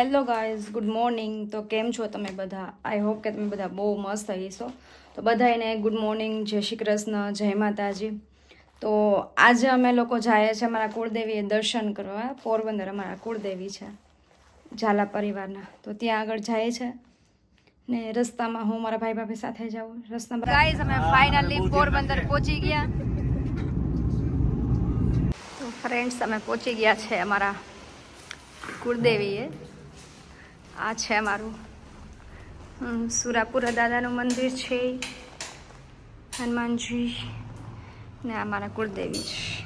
Hello guys good morning તો કેમ છો તમે બધા? આઈ હોપ કે તમે બધા બહુ મસ્ત હશો. તો બધાને ગુડ મોર્નિંગ જય શ્રી કૃષ્ણ જય માતાજી. તો આજે અમે લોકો જઈએ છીએ અમારા કુળદેવીએ દર્શન કરવા. પોરબંદર અમારા કુળદેવી છે ઝાલા પરિવારના. તો ત્યાં આગળ જાય છે. ને રસ્તામાં હું મારા ભાઈ ભાભી સાથે જાઉં. રસ્તામાં ગાઈઝ અમે ફાઇનલી પોરબંદર પહોંચી ગયા. તો ફ્રેન્ડ્સ અમે પહોંચી ગયા છે અમારા કુળદેવીએ. આ છે હમ, સુરાપુરા દાદાનું મંદિર છે. હનુમાનજી ને આ મારા કુળદેવી છે.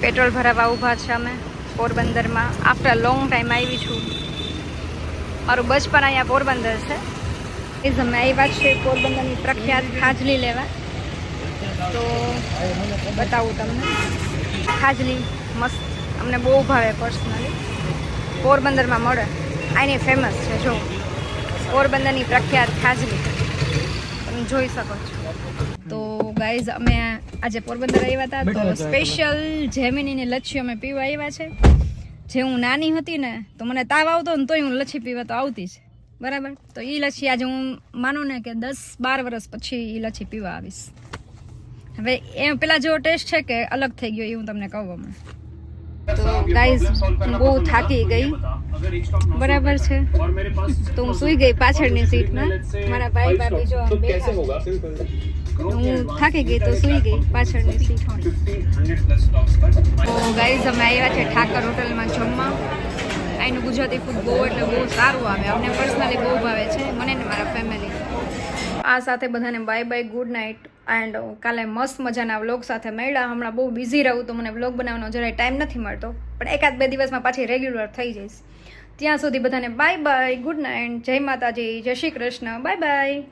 પેટ્રોલ ભરાવા ઊભા છે અમે પોરબંદરમાં. આફ્ટર લોંગ ટાઈમ આવી છું. મારું બચપણ અહીંયા પોરબંદર છે. એ અમે આવ્યા છે પોરબંદરની પ્રખ્યાત ખાજલી લેવા. તો બતાવું તમને. ખાજલી મસ્ત. અમને બહુ ભાવે પર્સનલી પોરબંદરમાં મળે. આની ફેમસ છે જો. પોરબંદરની પ્રખ્યાત ખાજલી. તમે જોઈ શકો છો. તો ગાઈઝ અમે આજે પોરબંદર આવ્યા હતા. તો સ્પેશિયલ જેમિનીની લચ્છી અમે પીવા આવ્યા છે. જે હું નાની હતી ને તો મને તાવ આવતો ને તોય હું લચ્છી પીવા તો આવતી જ. બરાબર? તો એ લચ્છી આજે હું માનું ને કે દસ બાર વર્ષ પછી એ લચ્છી પીવા આવીશ. હવે એ પેલા જેવો ટેસ્ટ છે કે અલગ થઈ ગયો એ હું તમને કહું હમણાં. તો ગાઈઝ હું બહુ થાકી ગઈ. બરાબર છે. તો હું સૂઈ ગઈ પાછળની સીટમાં. મારા ભાઈ ભાભી જો આમ બેઠા તો હું થાકી ગઈ તો સૂઈ ગઈ પાછળની સીટ તો ગાઈઝ અમે આવ્યા છે ઠાકર હોટલમાં જમવા. અહીંનું ગુજરાતી ફૂડ બહુ એટલે બહુ સારું આવે. અમને પર્સનલી બહુ ભાવે છે. મને ને મારા ફેમિલી આ સાથે બધાને bye bye good night and કાલે મસ્ત મજાના વ્લોગ સાથે મળ્યા. હમણાં બહુ બિઝી રહું તો મને વ્લોગ બનાવવાનો જરાય ટાઈમ નથી મળતો. પણ એકાદ બે દિવસમાં પાછી રેગ્યુલર થઈ જઈશ. ત્યાં સુધી બધાને બાય બાય ગુડ નાઇટ જય માતાજી, જય શ્રી કૃષ્ણ બાય બાય